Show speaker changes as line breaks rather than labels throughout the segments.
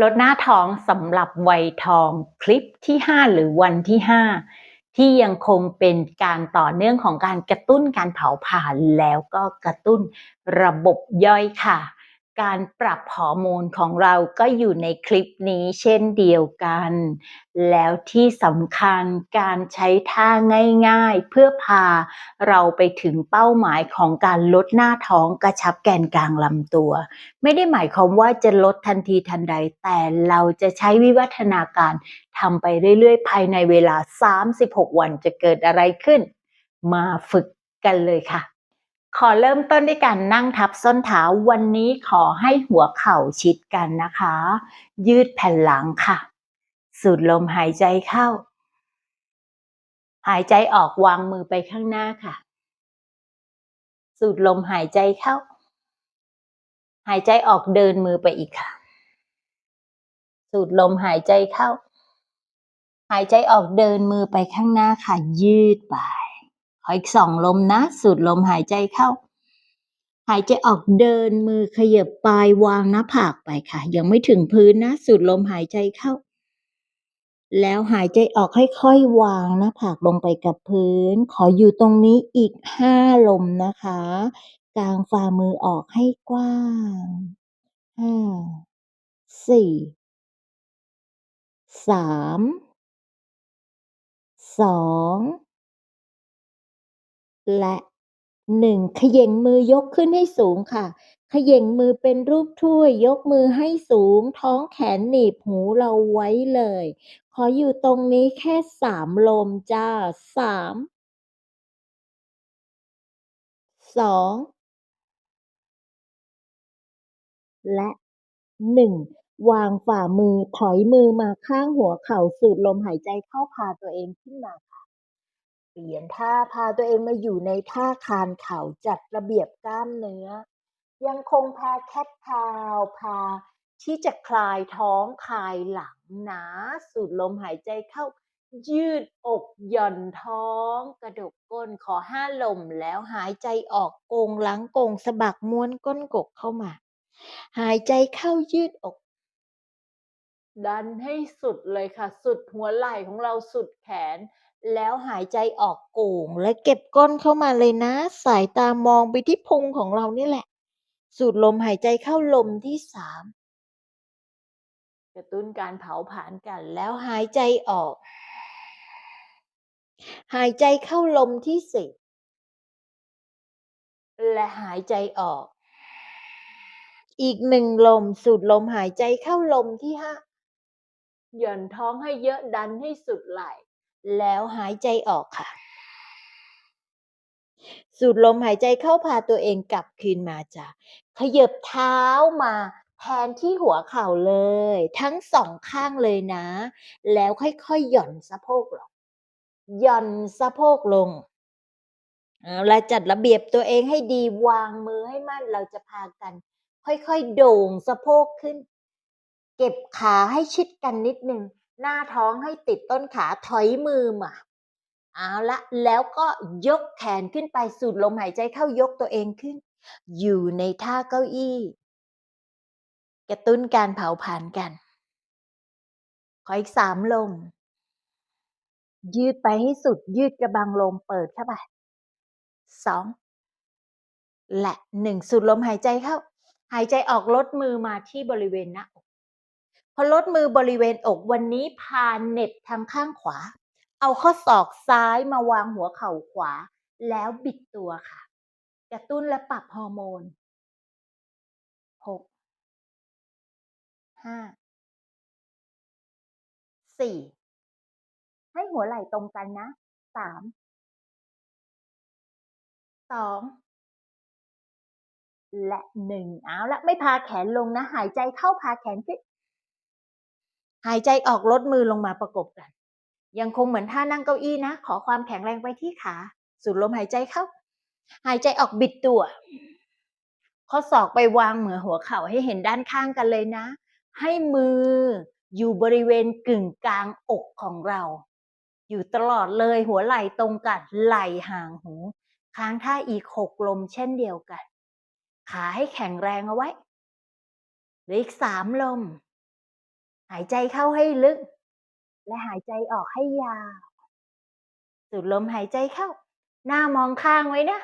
ลดหน้าท้องสำหรับวัยทองคลิปที่ 5 หรือวันที่ 5 ที่ยังคงเป็นการต่อเนื่องของการกระตุ้นการเผาผลาญแล้วก็กระตุ้นระบบย่อยค่ะ การปรับฮอร์โมนของเราก็อยู่ในคลิปนี้เช่นเดียวกัน แล้วที่สำคัญการใช้ท่าง่ายๆ เพื่อพาเราไปถึงเป้าหมายของการลดหน้าท้องกระชับแกนกลางลำตัว ไม่ได้หมายความว่าจะลดทันทีทันใด แต่เราจะใช้วิวัฒนาการทำไปเรื่อยๆ ภายในเวลา 36 วันจะเกิดอะไรขึ้น มาฝึกกันเลยค่ะ ขอเริ่มต้นด้วยการนั่งทับส้นเท้าวันนี้ขอให้หัวเข่าชิดกันนะคะ ยืดแผ่นหลังค่ะ สูดลมหายใจเข้า หายใจออกวางมือไปข้างหน้าค่ะ สูดลมหายใจเข้า หายใจออกเดินมือไปอีกค่ะ สูดลมหายใจเข้า หายใจออกเดินมือไปข้างหน้าค่ะ ยืดไป ขออีกสองลมนะ สูดลมหายใจเข้า หายใจออกเดินมือขยับปลายวางหน้าผากไปค่ะ ยังไม่ถึงพื้นนะ สูดลมหายใจเข้า แล้วหายใจออกค่อยๆวางหน้าผากลงไปกับพื้น ขออยู่ตรงนี้อีกห้าลมนะคะ กลางฝ่ามือออกให้กว้างห้าสี่สามสอง และหนึ่งขย่งมือยกขึ้นให้สูงค่ะ ขย่งมือเป็นรูปถ้วยยกมือให้สูง ท้องแขนหนีบหูเราไว้เลย ขออยู่ตรงนี้แค่สามลมจ้าสามสองและหนึ่งวางฝ่ามือถอยมือมาข้างหัวเข่าสูดลมหายใจเข้าพาตัวเองขึ้นมาค่ะ เปลี่ยนท่าพาตัวเองมาอยู่ในท่าคานเข่าจัดระเบียบกล้ามเนื้อ ยังคงพาแคทคาวพาที่จะคลายท้องคลายหลังนะสูดลมหายใจเข้า ยืดอกหย่อนท้อง กระดกก้นขอห้าลมแล้วหายใจออกโกงหลังโกงสะบักม้วนก้นกกเข้ามา หายใจเข้ายืดอก ดันให้สุดเลยค่ะ สุดหัวไหล่ของเราสุดแขน แล้วหายใจออกโก่งและเก็บก้นเข้ามาเลยนะ สายตามองไปที่พุงของเรานี่แหละ สูดลมหายใจเข้าลมที่สามกระตุ้นการเผาผลาญกันแล้วหายใจออก หายใจเข้าลมที่สี่และหายใจออก อีกหนึ่งลมสูดลมหายใจเข้าลมที่ห้าหย่อนท้องให้เยอะดันให้สุดไหล แล้วหายใจออกค่ะ สูดลมหายใจเข้าพาตัวเองกลับคืนมาจ้ะขยับเท้ามาแทนที่หัวเข่าเลย ทั้งสองข้างเลยนะ แล้วค่อยๆหย่อนสะโพกลงหย่อนสะโพกลงเอาละจัดระเบียบตัวเองให้ดีวางมือให้มั่นเราจะพากัน ค่อยๆโด่งสะโพกขึ้น เก็บขาให้ชิดกันนิดนึง หน้าท้องให้ติดต้นขาถอยมือมาเอาละแล้วก็ยกแขนขึ้นไปสูดลมหายใจเข้ายกตัวเองขึ้น อยู่ในท่าเก้าอี้ กระตุ้นการเผาผลาญกัน ขออีกสามลม ยืดไปให้สุดยืดกระบังลมเปิดเข้าไปสองและหนึ่งสูดลมหายใจเข้า หายใจออกลดมือมาที่บริเวณหน้าอก พอลดมือบริเวณอกวันนี้พาเน็ตทางข้างขวา เอาข้อศอกซ้ายมาวางหัวเข่าขวา แล้วบิดตัวค่ะ กระตุ้นและปรับฮอร์โมนหกห้าสี่ให้หัวไหล่ตรงกันนะสามสองและหนึ่งเอาละไม่พาแขนลงนะ หายใจเข้าพาแขนขึ้น หายใจออกลดมือลงมาประกบกัน ยังคงเหมือนท่านั่งเก้าอี้นะ ขอความแข็งแรงไปที่ขาสูดลมหายใจเข้า หายใจออกบิดตัว ข้อศอกไปวางเหมือหัวเข่าให้เห็นด้านข้างกันเลยนะ ให้มืออยู่บริเวณกึ่งกลางอกของเรา อยู่ตลอดเลยหัวไหล่ตรงกันไหล่ห่างหู ค้างท่าอีกหกลมเช่นเดียวกัน ขาให้แข็งแรงเอาไว้หลืออีกสามลม หายใจเข้าให้ลึก และหายใจออกให้ยาว สูดลมหายใจเข้า หน้ามองข้างไว้นะ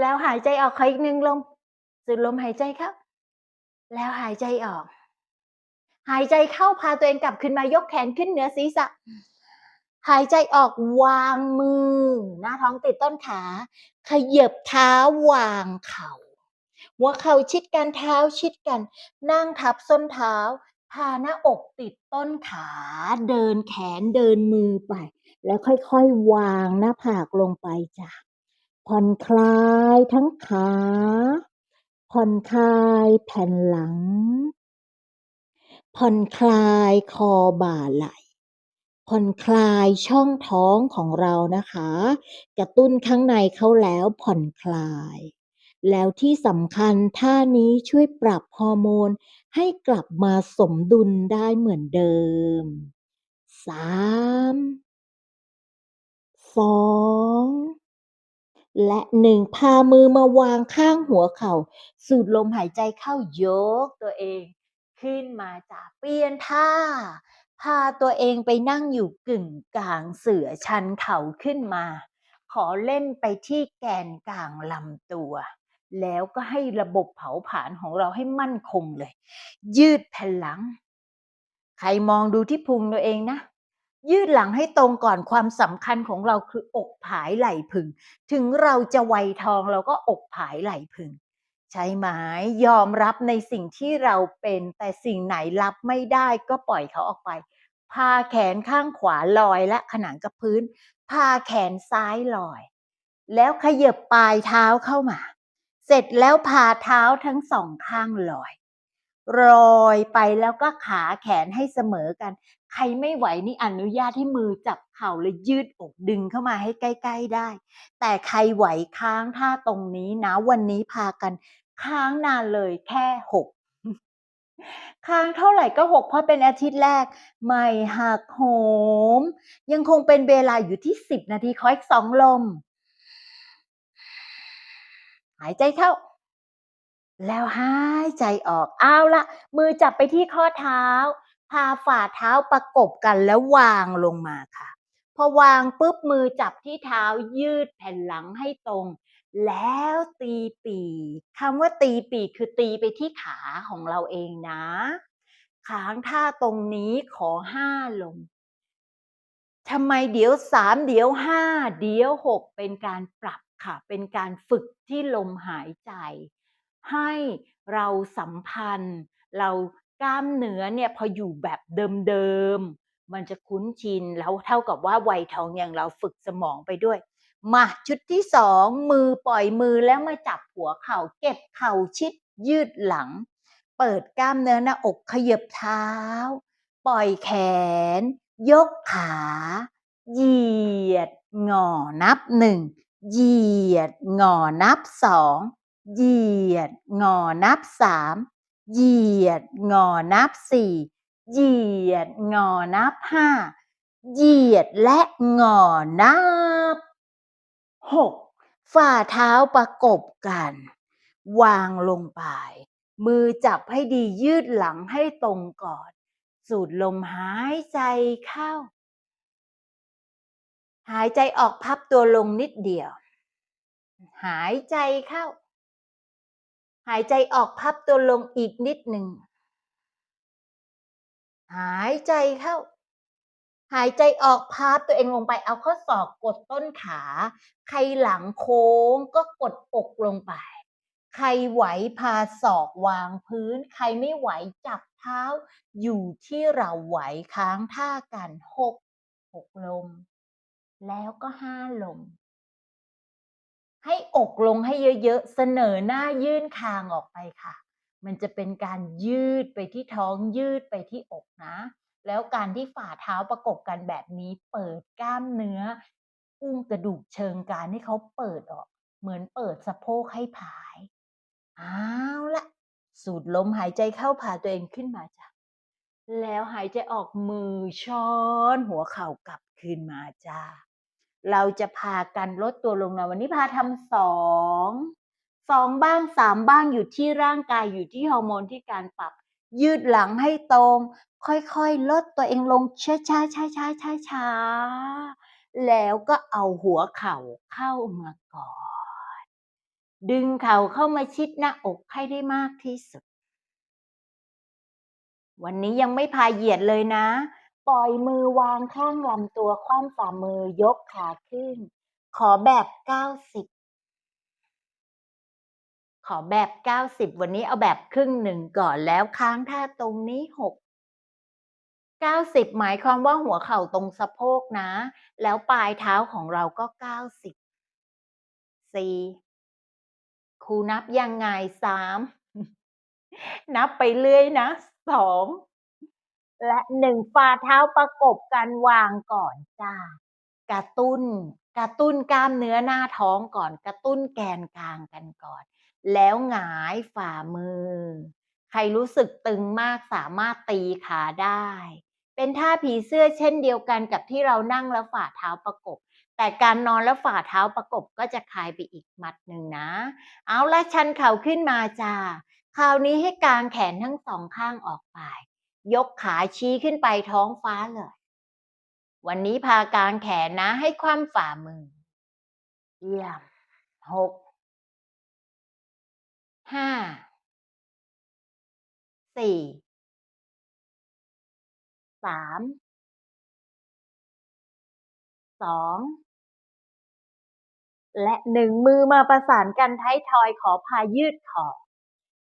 แล้วหายใจออกขออีกหนึ่งลม สูดลมหายใจเข้า แล้วหายใจออก หายใจเข้าพาตัวเองกลับขึ้นมายกแขนขึ้นเหนือศีรษะ หายใจออกวางมือ หน้าท้องติดต้นขา ขยับเท้าวางเข่าหัวเข่าชิดกันเท้าชิดกัน นั่งทับส้นเท้า พาหน้าอกติดต้นขา เดินแขนเดินมือไป แล้วค่อยๆ วางหน้าผากลงไปจ้ะผ่อนคลายทั้งขา ผ่อนคลายแผ่นหลัง ผ่อนคลายคอบ่าไหล่ผ่อนคลายช่องท้องของเรานะคะ กระตุ้นข้างในเขาแล้วผ่อนคลาย แล้วที่สำคัญท่านี้ช่วยปรับฮอร์โมน ให้กลับมาสมดุลได้เหมือนเดิมสามสองและหนึ่งพามือมาวางข้างหัวเขา่า สูดลมหายใจเข้ายกตัวเอง ขึ้นมาจากเปลี่ยนท่า พาตัวเองไปนั่งอยู่กึ่งกลางเสือชันเข่าขึ้นมา ขอเล่นไปที่แกนกลางลำตัว แล้วก็ให้ระบบเผาผลาญของเราให้มั่นคงเลย ยืดแผ่นหลัง ใครมองดูที่พุงตัวเองนะ ยืดหลังให้ตรงก่อนความสำคัญของเราคืออกผายไหล่พึง ถึงเราจะวัยทองเราก็อกผายไหล่พึง ใช่ไหมยอมรับในสิ่งที่เราเป็น แต่สิ่งไหนรับไม่ได้ก็ปล่อยเขาออกไป พาแขนข้างขวาลอยและขนานกับพื้น พาแขนซ้ายลอย แล้วขยับปลายเท้าเข้ามา เสร็จแล้วพาเท้าทั้งสองข้างลอยลอยไปแล้วก็ขาแขนให้เสมอกัน ใครไม่ไหวนี่อนุญาตให้มือจับเข่าเลยยืดอกดึงเข้ามาให้ใกล้ ๆได้ แต่ใครไหวค้างท่าตรงนี้นะวันนี้พากัน ค้างนานเลยแค่หกค้างเท่าไหร่ก็หกเพราะเป็นอาทิตย์แรก ไม่หักโหม ยังคงเป็นเวลาอยู่ที่สิบนาทีขออีกสองลม หายใจเข้า แล้วหายใจออกเอาละมือจับไปที่ข้อเท้า พาฝ่าเท้าประกบกันแล้ววางลงมาค่ะ พอวางปุ๊บมือจับที่เท้ายืดแผ่นหลังให้ตรง แล้วตีปีกคำว่าตีปีกคือตีไปที่ขาของเราเองนะค้างท่าตรงนี้ขอห้าลมทำไมเดี๋ยวสามเดี๋ยวห้าเดี๋ยวหกเป็นการปรับ ค่ะ เป็นการฝึกที่ลมหายใจ ให้เราสัมพันธ์ เรากล้ามเนื้อเนี่ยพออยู่แบบเดิมๆ มันจะคุ้นชินแล้วเท่ากับว่าวัยทองอย่างเราฝึกสมองไปด้วย มาชุดที่สองมือปล่อยมือแล้วมาจับหัวเข่าเก็บเข่าชิดยืดหลัง เปิดกล้ามเนื้อหน้าอกขยับเท้า ปล่อยแขน ยกขา เหยียดงอนับหนึ่ง เหยียดงอนับสองเหยียดงอนับสามเหยียดงอนับสี่เหยียดงอนับห้าเหยียดและงอนับหกฝ่าเท้าประกบกัน วางลงไป มือจับให้ดียืดหลังให้ตรงก่อน สูดลมหายใจเข้า หายใจออกพับตัวลงนิดเดียว หายใจเข้า หายใจออกพับตัวลงอีกนิดหนึ่ง หายใจเข้า หายใจออกพับตัวเองลงไป เอาข้อศอกกดต้นขา ใครหลังโค้งก็กดอกลงไป ใครไหวพาศอกวางพื้น ใครไม่ไหวจับเท้า อยู่ที่เราไหวค้างท่ากันหกหกลม แล้วก็ห้าลมให้อกลงให้เยอะๆ เสนอหน้ายื่นคางออกไปค่ะ มันจะเป็นการยืดไปที่ท้องยืดไปที่อกนะ แล้วการที่ฝ่าเท้าประกบกันแบบนี้ เปิดกล้ามเนื้ออุ้งกระดูกเชิงกรานให้เขาเปิดออก เหมือนเปิดสะโพกให้ผายเอาวละสูดลมหายใจเข้าพาตัวเองขึ้นมาจ้ะแล้วหายใจออกมือช้อน หัวเข่ากลับคืนมาจ้า เราจะพากันลดตัวลงนะวันนี้พาทำสองสองบ้างสามบ้างอยู่ที่ร่างกายอยู่ที่ฮอร์โมนที่การปรับ ยืดหลังให้ตรง ค่อยๆ ลดตัวเองลงช้าๆช้าๆๆๆแล้วก็เอาหัวเข่าเข้ามาก่อดดึงเข่าเข้ามาชิดหน้าอกให้ได้มากที่สุด วันนี้ยังไม่พาเหยียดเลยนะ ปล่อยมือวางข้างลำตัวคว่ำฝ่ามือยกขาขึ้น ขอแบบ90ขอแบบ90วันนี้เอาแบบครึ่งหนึ่งก่อนแล้วค้างท่าตรงนี้6 90หมายความว่าหัวเข่าตรงสะโพกนะ แล้วปลายเท้าของเราก็90 4ครูนับยังไง3นับไปเรื่อยนะ2 และ1ฝ่าเท้าประกบกันวางก่อนจ้ะกระตุ้น กระตุ้นกล้ามเนื้อหน้าท้องก่อน กระตุ้นแกนกลางกันก่อน แล้วหงายฝ่ามือ ใครรู้สึกตึงมากสามารถตีขาได้ เป็นท่าผีเสื้อเช่นเดียวกันกับที่เรานั่งแล้วฝ่าเท้าประกบ แต่การนอนแล้วฝ่าเท้าประกบก็จะคลายไปอีกมัดหนึ่งนะ เอาละชันเข่าขึ้นมาจ้ะคราวนี้ให้กางแขนทั้งสองข้างออกไป ยกขาชี้ขึ้นไปท้องฟ้าเลย วันนี้พากางแขนนะให้คว่ำฝ่ามือ เยี่ยม6 5 4 3 2และ1มือมาประสานกันท้ายทอยขอพายืดคอ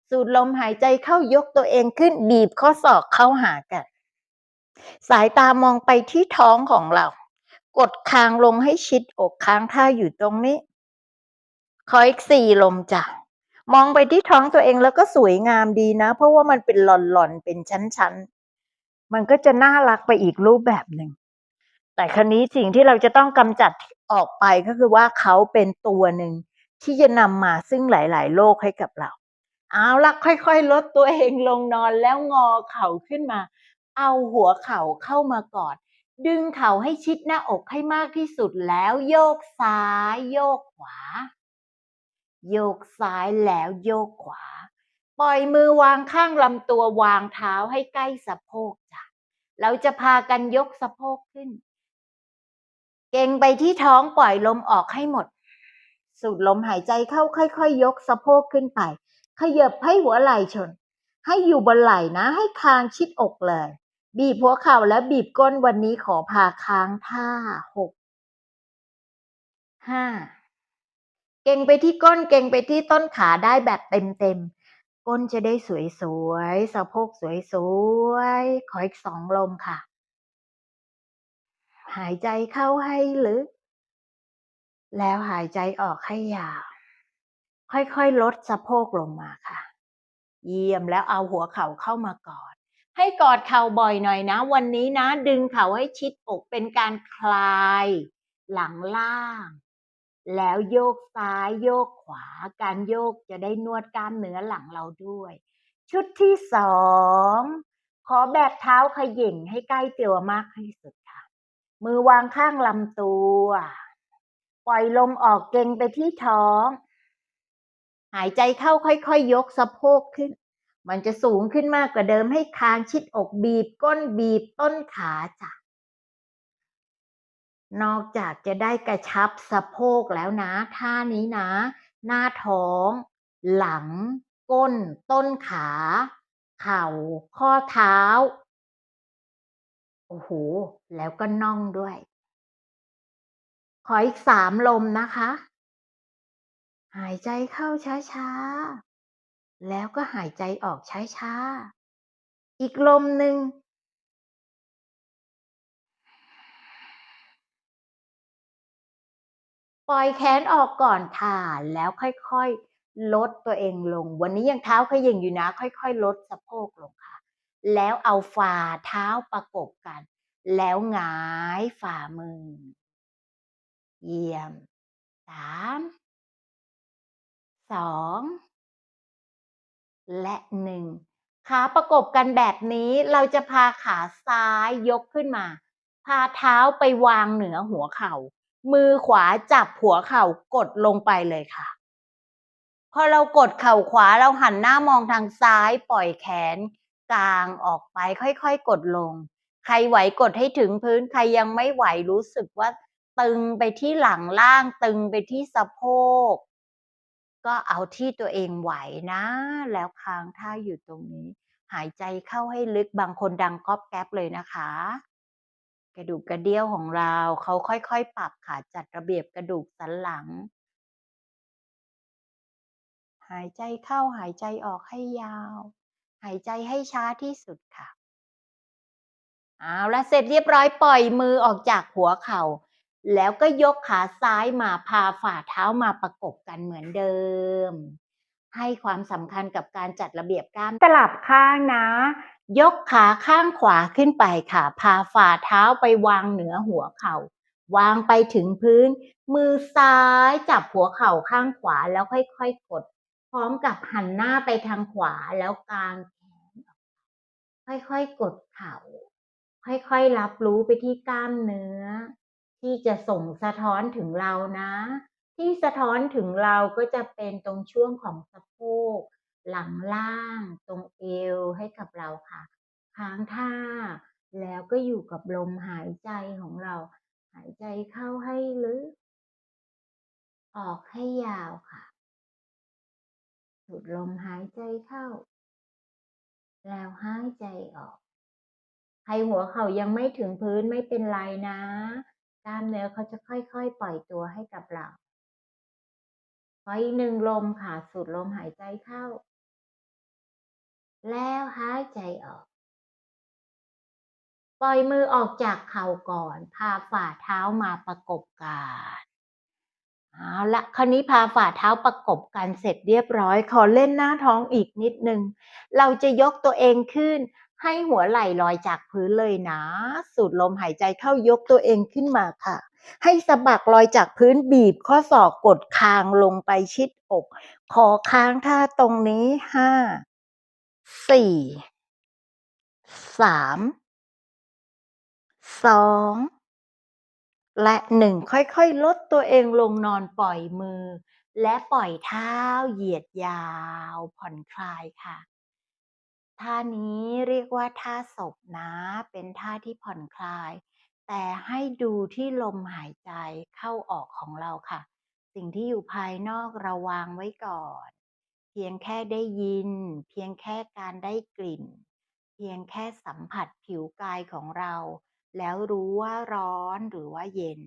สูดลมหายใจเข้ายกตัวเองขึ้นบีบข้อศอกเข้าหากัน สายตามองไปที่ท้องของเรา กดคางลงให้ชิดอกค้างท่าอยู่ตรงนี้ขออีก4ลมจ้ะมองไปที่ท้องตัวเองแล้วก็สวยงามดีนะ เพราะว่ามันเป็นหล่อนๆเป็นชั้นๆ มันก็จะน่ารักไปอีกรูปแบบหนึ่งแต่ครนี้สิ่งที่เราจะต้องกำจัดออกไปก็คือว่าเขาเป็นตัวหนึ่งที่จะนำมาซึ่งหลาย ๆ โรคให้กับเรา เอาละค่อยๆ ลดตัวเองลงนอนแล้วงอเข่าขึ้นมา เอาหัวเข่าเข้ามากอด ดึงเข่าให้ชิดหน้าอกให้มากที่สุดแล้วโยกซ้ายโยกขวา โยกซ้ายแล้วโยกขวา ปล่อยมือวางข้างลำตัววางเท้าให้ใกล้สะโพกจ้ะ เราจะพากันยกสะโพกขึ้น เก่งไปที่ท้องปล่อยลมออกให้หมด สูดลมหายใจเข้าค่อยๆยกสะโพกขึ้นไป ขยับให้หัวไหล่ชน ให้อยู่บนไหล่นะ ให้คางชิดอกเลย บีบหัวเข่าและบีบก้นวันนี้ขอพาค้างท่า6 5เก่งไปที่ก้นเก่งไปที่ต้นขาได้แบบเต็มๆก้นจะได้สวยๆสะโพกสวยๆขออีก2ลมค่ะ หายใจเข้าให้ลึก แล้วหายใจออกให้ยาว ค่อยๆ ลดสะโพกลงมาค่ะ เยี่ยมแล้วเอาหัวเข่าเข้ามากอด ให้กอดเข่าบ่อยหน่อยนะ วันนี้นะ ดึงเข่าให้ชิดอกเป็นการคลาย หลังล่าง แล้วโยกซ้ายโยกขวา การโยกจะได้นวดกล้ามเนื้อหลังเราด้วย ชุดที่2ขอแบบเท้าขย่งให้ใกล้ตัวมากที่สุดค่ะ มือวางข้างลำตัว ปล่อยลมออกเกร็งไปที่ท้อง หายใจเข้าค่อยๆยกสะโพกขึ้น มันจะสูงขึ้นมากกว่าเดิมให้คางชิดอกบีบ ก้นบีบต้นขาจ้ะนอกจากจะได้กระชับสะโพกแล้วนะท่านี้นะ หน้าท้อง หลัง ก้น ต้นขา เข่า ข้อเท้า โอ้โฮแล้วก็น่องด้วย ขออีก3ลมนะคะ หายใจเข้าช้าๆ แล้วก็หายใจออกช้าๆ อีกลมหนึ่ง ปล่อยแขนออกก่อนค่ะแล้วค่อยๆ ลดตัวเองลง วันนี้ยังเท้าขย่งอยู่นะ ค่อย ๆ ลดสะโพกลงค่ะ แล้วเอาฝ่าเท้าประกบกัน แล้วหงายฝ่ามือ เยี่ยมสาม 3 2และ1ขาประกบกันแบบนี้เราจะพาขาซ้ายยกขึ้นมา พาเท้าไปวางเหนือหัวเข่า มือขวาจับหัวเข่ากดลงไปเลยค่ะ พอเรากดเข่าขวาเราหันหน้ามองทางซ้ายปล่อยแขน กลางออกไปค่อยๆกดลง ใครไหวกดให้ถึงพื้นใครยังไม่ไหวรู้สึกว่า ตึงไปที่หลังล่างตึงไปที่สะโพก ก็เอาที่ตัวเองไหวนะ แล้วค้างท่าอยู่ตรงนี้ หายใจเข้าให้ลึกบางคนดังก๊อบแก๊บเลยนะคะ กระดูกกระเดี้ยวของเราเขาค่อยๆ ปรับค่ะจัดระเบียบกระดูกสันหลัง หายใจเข้าหายใจออกให้ยาว หายใจให้ช้าที่สุดค่ะเอาละเสร็จเรียบร้อยปล่อยมือออกจากหัวเข่า แล้วก็ยกขาซ้ายมาพาฝ่าเท้ามาประกบกันเหมือนเดิม ให้ความสำคัญกับการจัดระเบียบกล้ามสลับข้างนะ ยกขาข้างขวาขึ้นไปค่ะ พาฝ่าเท้าไปวางเหนือหัวเขา่าวางไปถึงพื้น มือซ้ายจับหัวเข่าข้างขวาแล้วค่อยๆกด พร้อมกับหันหน้าไปทางขวาแล้วกางแขนค่อยๆกดเข่า ค่อยๆรับรู้ไปที่กล้ามเนื้อ ที่จะส่งสะท้อนถึงเรานะ ที่สะท้อนถึงเราก็จะเป็นตรงช่วงของสะโพกหลังล่าง ตรงเอวให้กับเราค่ะ ค้างท่า แล้วก็อยู่กับลมหายใจของเรา หายใจเข้าให้ลึก ออกให้ยาวค่ะสูดลมหายใจเข้า แล้วหายใจออก ใครหัวเข่ายังไม่ถึงพื้นไม่เป็นไรนะ กล้ามเนื้อเขาจะค่อยๆ ปล่อยตัวให้กับเราขออีกหนึ่งลมค่ะ สูดลมหายใจเข้า แล้วหายใจออก ปล่อยมือออกจากเข่าก่อน พาฝ่าเท้ามาประกบกันเอาละคราวนี้พาฝ่าเท้าประกบกันเสร็จเรียบร้อย ขอเล่นหน้าท้องอีกนิดนึง เราจะยกตัวเองขึ้น ให้หัวไหล่ลอยจากพื้นเลยนะ สูดลมหายใจเข้ายกตัวเองขึ้นมาค่ะ ให้สะบักลอยจากพื้นบีบข้อศอกกดคางลงไปชิดอก ขอค้างท่าตรงนี้ห้าสี่สามสองและหนึ่งค่อยๆ ลดตัวเองลงนอนปล่อยมือ และปล่อยเท้าเหยียดยาวผ่อนคลายค่ะ ท่านี้เรียกว่าท่าศพนะ เป็นท่าที่ผ่อนคลาย แต่ให้ดูที่ลมหายใจเข้าออกของเราค่ะ สิ่งที่อยู่ภายนอกเราวางไว้ก่อน เพียงแค่ได้ยิน เพียงแค่การได้กลิ่น เพียงแค่สัมผัสผิวกายของเรา แล้วรู้ว่าร้อนหรือว่าเย็น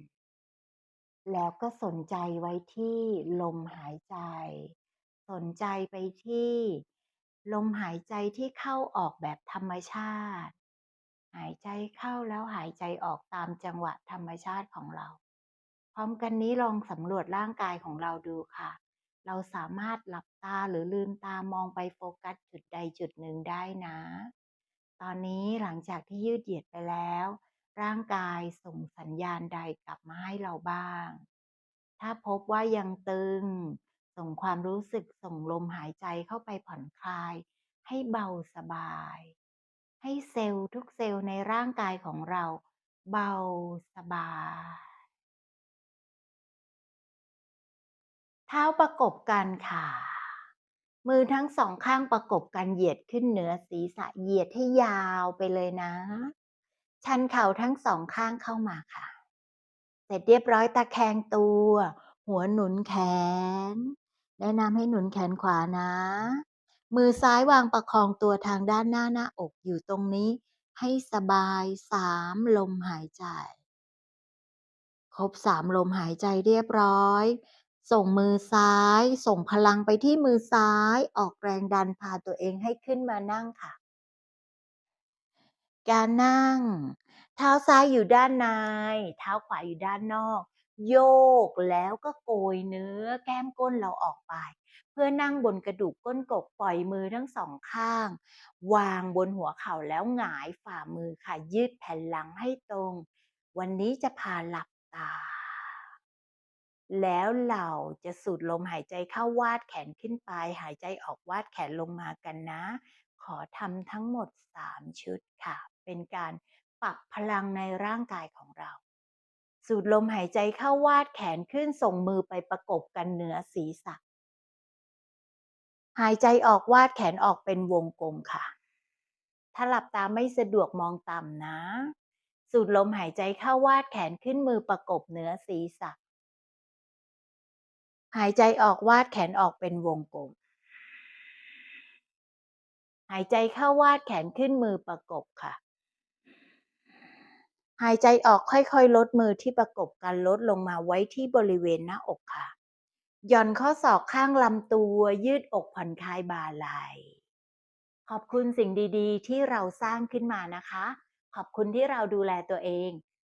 แล้วก็สนใจไว้ที่ลมหายใจ สนใจไปที่ ลมหายใจที่เข้าออกแบบธรรมชาติ หายใจเข้าแล้วหายใจออกตามจังหวะธรรมชาติของเรา พร้อมกันนี้ลองสำรวจร่างกายของเราดูค่ะ เราสามารถหลับตาหรือลืมตามองไปโฟกัสจุดใดจุดหนึ่งได้นะ ตอนนี้หลังจากที่ยืดเหยียดไปแล้ว ร่างกายส่งสัญญาณใดกลับมาให้เราบ้าง ถ้าพบว่ายังตึง ส่งความรู้สึกส่งลมหายใจเข้าไปผ่อนคลาย ให้เบาสบาย ให้เซลล์ทุกเซลล์ในร่างกายของเรา เบาสบายเท้าประกบกันค่ะ มือทั้งสองข้างประกบกันเหยียดขึ้นเหนือศีรษะเหยียดให้ยาวไปเลยนะ ชันเข่าทั้งสองข้างเข้ามาค่ะ เสร็จเรียบร้อยตะแคงตัว หัวหนุนแขน แนะนำให้หนุนแขนขวานะ มือซ้ายวางประคองตัวทางด้านหน้าหน้าอกอยู่ตรงนี้ ให้สบายสามลมหายใจ ครบสามลมหายใจเรียบร้อย ส่งมือซ้าย ส่งพลังไปที่มือซ้าย ออกแรงดันพาตัวเองให้ขึ้นมานั่งค่ะ การนั่ง เท้าซ้ายอยู่ด้านใน เท้าขวาอยู่ด้านนอก โยกแล้วก็โกยเนื้อแก้มก้นเราออกไป เพื่อนั่งบนกระดูกก้นกบปล่อยมือทั้งสองข้าง วางบนหัวเข่าแล้วหงายฝ่ามือค่ะ ยืดแผ่นหลังให้ตรง วันนี้จะพาหลับตา แล้วเราจะสูดลมหายใจเข้าวาดแขนขึ้นไป หายใจออกวาดแขนลงมากันนะ ขอทำทั้งหมด 3 ชุดค่ะ เป็นการปรับพลังในร่างกายของเรา สูดลมหายใจเข้าวาดแขนขึ้นส่งมือไปประกบกันเหนือศีรษะ หายใจออกวาดแขนออกเป็นวงกลมค่ะ ถ้าหลับตาไม่สะดวกมองต่ำนะ สูดลมหายใจเข้าวาดแขนขึ้นมือประกบเหนือศีรษะ หายใจออกวาดแขนออกเป็นวงกลม หายใจเข้าวาดแขนขึ้นมือประกบค่ะ หายใจออกค่อยๆ ลดมือที่ประกบกันลดลงมาไว้ที่บริเวณหน้าอกค่ะ หย่อนข้อศอกข้างลำตัว ยืดอกผ่อนคลายบ่าไหล ขอบคุณสิ่งดีๆ ที่เราสร้างขึ้นมานะคะ ขอบคุณที่เราดูแลตัวเอง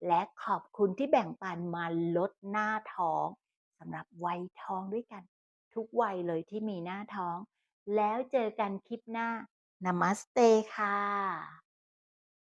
และขอบคุณที่แบ่งปันมาลดหน้าท้องสำหรับวัยท้องด้วยกัน ทุกวัยเลยที่มีหน้าท้อง แล้วเจอกันคลิปหน้านามัสเตค่ะ